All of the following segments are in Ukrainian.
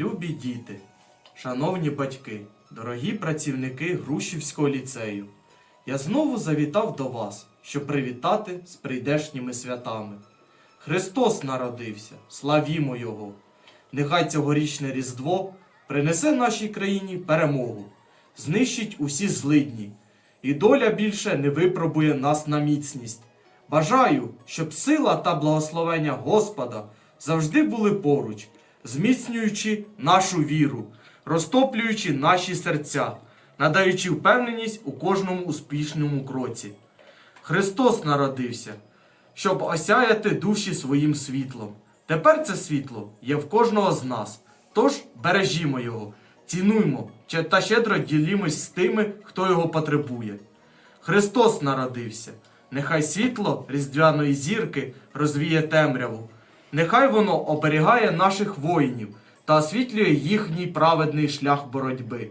Любі діти, шановні батьки, дорогі працівники Грушівського ліцею, я знову завітав до вас, щоб привітати з прийдешніми святами. Христос народився, славімо Його! Нехай цьогорічне Різдво принесе нашій країні перемогу, знищить усі злидні, і доля більше не випробує нас на міцність. Бажаю, щоб сила та благословення Господа завжди були поруч, зміцнюючи нашу віру, розтоплюючи наші серця, надаючи впевненість у кожному успішному кроці. Христос народився, щоб осяяти душі своїм світлом. Тепер це світло є в кожного з нас. Тож бережімо його, цінуймо та щедро ділімось з тими, хто його потребує. Христос народився. Нехай світло різдвяної зірки розвіє темряву. Нехай воно оберігає наших воїнів та освітлює їхній праведний шлях боротьби.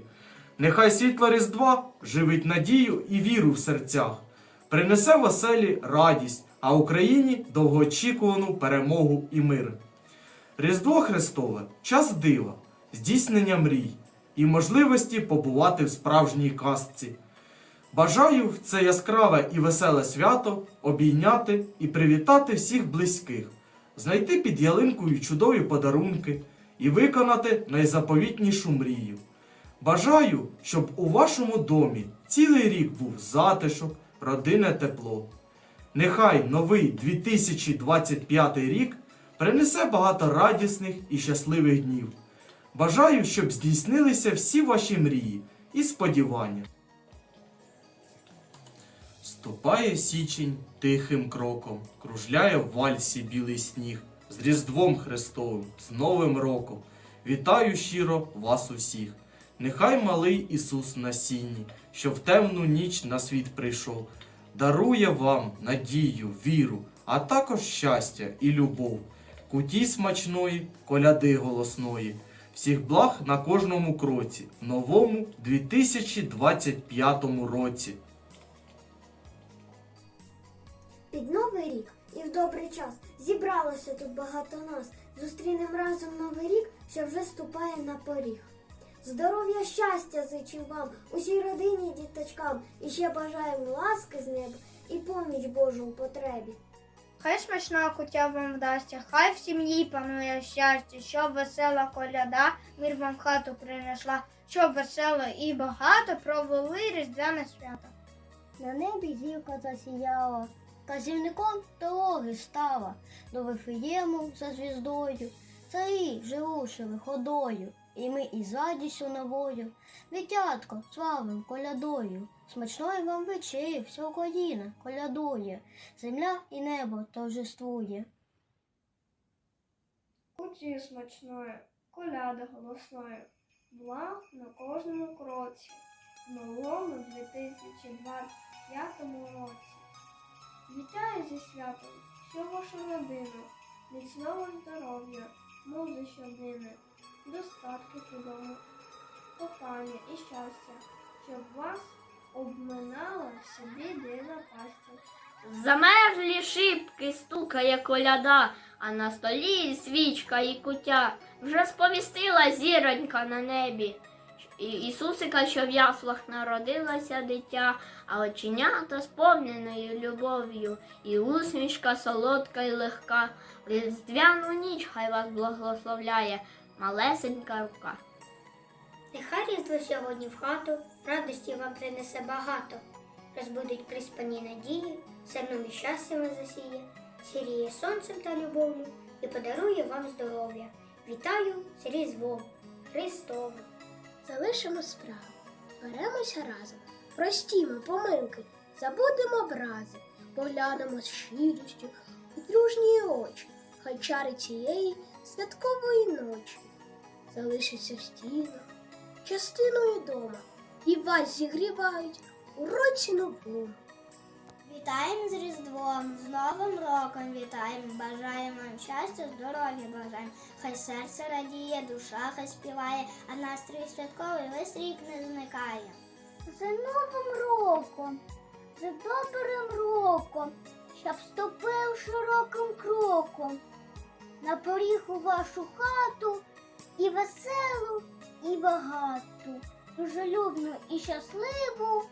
Нехай світло Різдва живить надію і віру в серцях, принесе в оселі радість, а Україні довгоочікувану перемогу і мир. Різдво Христове час дива, здійснення мрій і можливості побувати в справжній казці. Бажаю в це яскраве і веселе свято обійняти і привітати всіх близьких, знайти під ялинкою чудові подарунки і виконати найзаповітнішу мрію. Бажаю, щоб у вашому домі цілий рік був затишок, родинне тепло. Нехай новий 2025 рік принесе багато радісних і щасливих днів. Бажаю, щоб здійснилися всі ваші мрії і сподівання. Ступає січень тихим кроком, кружляє в вальсі білий сніг, з Різдвом Христовим, з Новим роком. Вітаю щиро вас усіх. Нехай малий Ісус на сіні, що в темну ніч на світ прийшов, дарує вам надію, віру, а також щастя і любов, куті смачної, коляди голосної, всіх благ на кожному кроці, в новому 2025 році. Новий рік і в добрий час зібралося тут багато нас. Зустрінем разом новий рік, що вже ступає на поріг. Здоров'я, щастя зичим вам, усій родині діточкам, і ще бажаємо ласки з неба і поміч Божу у потребі. Хай смачна куття вам вдасться, хай в сім'ї панує щастя, щоб весела коляда мир вам в хату принесла, щоб весело і багато провели різдвяне свято. На небі зірка засіяла, казівником дороги стала, до Вифлеєму за звіздою, царі вже рушили ходою, і ми із радістю новою, дитятко славим колядою, смачної вам вечері, вся Україна колядує, земля і небо торжествує. Куті смачної, коляда голосною, благ на кожному кроці, в новому 2025 році. Вітаю зі святом всю вашу родину, міцного здоров'я, музи щодини, достатки дому, кохання і щастя, щоб вас обминала всі біди на пасті. Замерлі шибки стукає коляда, а на столі свічка і кутя. Вже сповістила зіронька на небі. І- Ісусика, що в яслах народилося дитя, а оченята сповненою любов'ю, і усмішка солодка й легка. В Різдвяну ніч хай вас благословляє малесенька рука. Нехай різдво сьогодні в хату, радості вам принесе багато, розбудить приспані надії, серними щастями засіє, сіріє сонцем та любов'ю і подарує вам здоров'я. Вітаю з Різдвом Христовим! Залишимо справу, беремося разом, простімо помилки, забудемо образи, поглянемо з щирістю у дружні очі, хай чари цієї святкової ночі залишиться в стінах, частиною дома, і вас зігрівають у році новому. Вітаємо з Різдвом, з Новим роком вітаємо, бажаємо вам щастя, здоров'я бажаємо. Хай серце радіє, душа хай співає, а настрій святковий весь рік не зникає. За новим роком, за добрим роком, щоб вступив широким кроком на поріг у вашу хату і веселу, і багату, дружелюбну і щасливу,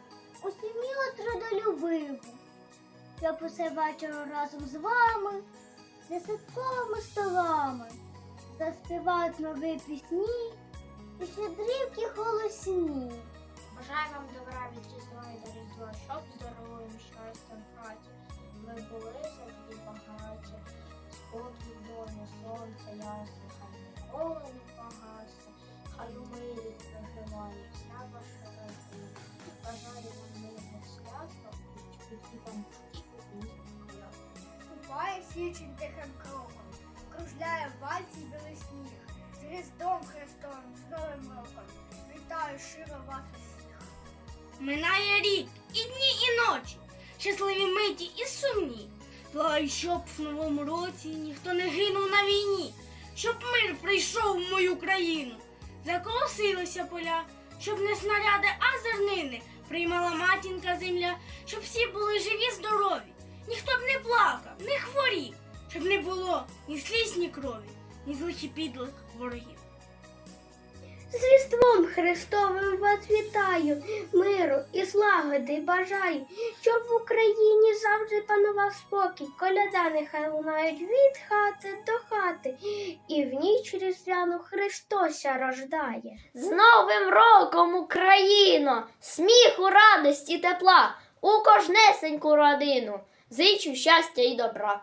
у сім'ю трудолюбиву. Щоб усе вечора разом з вами, за святковими столами, заспівають нові пісні і щедрівки голосні. Бажаю вам добра від Різдва до Різдва, щоб здоров'ям, щастям, хаті. Ви були завжди багаті, спокій, доля, сонце ясне, хай ніколи не погасне, хай у мирі проживає вся ваша родина. Бажаю вам мирного свята, і вам і Буває січень тихим кроком, кружляє в вальці білий сніг. З Різдвом Христовим, з Новим роком. Вітаю щиро вас усіх. Минає рік, і дні, і ночі, щасливі миті і сумні. Благаю, щоб в новому році ніхто не гинув на війні, щоб мир прийшов в мою країну. Заколосилися поля, щоб не снаряди, а зернини приймала матінка земля, щоб всі були живі, здорові, крові, ні злих і підлих ворогів. З Різдвом Христовим вас вітаю, миру і злагоди бажаю, щоб в Україні завжди панував спокій, коляда нехай лунають від хати до хати, і в ніч різдвяну Христося рождає. З Новим роком, Україно! Сміху, радості, тепла у кожнесеньку родину. Зичу щастя і добра.